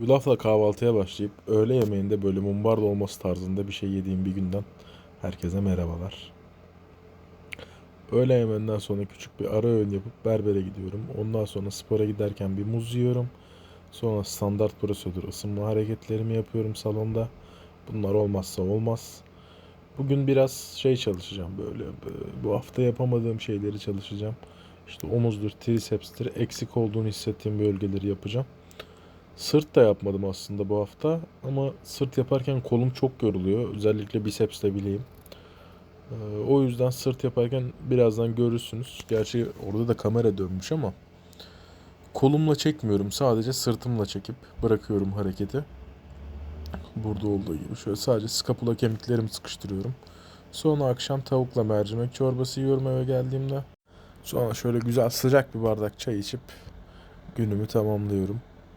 Yulafla kahvaltıya başlayıp öğle yemeğinde böyle mumbar dolması tarzında bir şey yediğim bir günden herkese merhabalar. Öğle yemeğinden sonra küçük bir ara öğün yapıp berbere gidiyorum. Ondan sonra spora giderken bir muz yiyorum. Sonra standart prosedür ısınma hareketlerimi yapıyorum salonda. Bunlar olmazsa olmaz. Bugün biraz şey çalışacağım böyle. Bu hafta yapamadığım şeyleri çalışacağım. İşte omuzdur, tricepstir, eksik olduğunu hissettiğim bölgeleri yapacağım. Sırt da yapmadım aslında bu hafta ama sırt yaparken kolum çok yoruluyor. Özellikle bipsle bileğim. Ee, o yüzden sırt yaparken birazdan görürsünüz. Gerçi orada da kamera dönmüş ama kolumla çekmiyorum. Sadece sırtımla çekip bırakıyorum hareketi. Burada olduğu gibi şöyle sadece skapula kemiklerimi sıkıştırıyorum. Sonra akşam tavukla mercimek çorbası yiyorum eve geldiğimde. Sonra şöyle güzel sıcak bir bardak çay içip günümü tamamlıyorum.